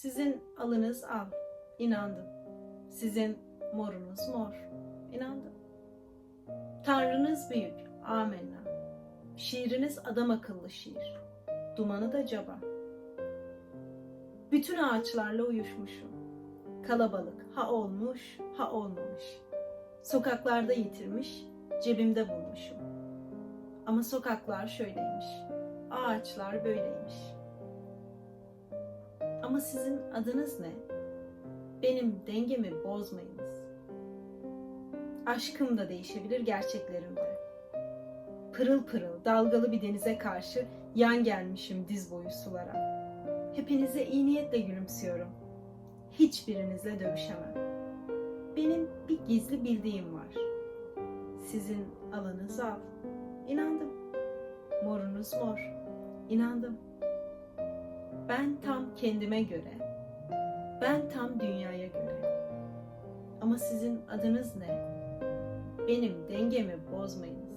Sizin alınız al. İnandım. Sizin morunuz mor. İnandım. Tanrınız büyük. Amenna. Şiiriniz adam akıllı şiir. Dumanı da caba. Bütün ağaçlarla uyuşmuşum. Kalabalık ha olmuş ha olmamış. Sokaklarda yitirmiş, cebimde bulmuşum. Ama sokaklar şöyleymiş, ağaçlar böyleymiş. Sizin adınız ne? Benim dengemi bozmayınız. Aşkım da değişebilir gerçeklerim de. Pırıl pırıl dalgalı bir denize karşı yan gelmişim diz boyu sulara. Hepinize iyi niyetle gülümsüyorum. Hiçbirinizle dövüşemem. Benim bir gizli bildiğim var. Sizin alınız al. İnandım. Morunuz mor. İnandım. Ben tam kendime göre. Ben tam dünyaya göre. Ama sizin adınız ne? Benim dengemi bozmayınız.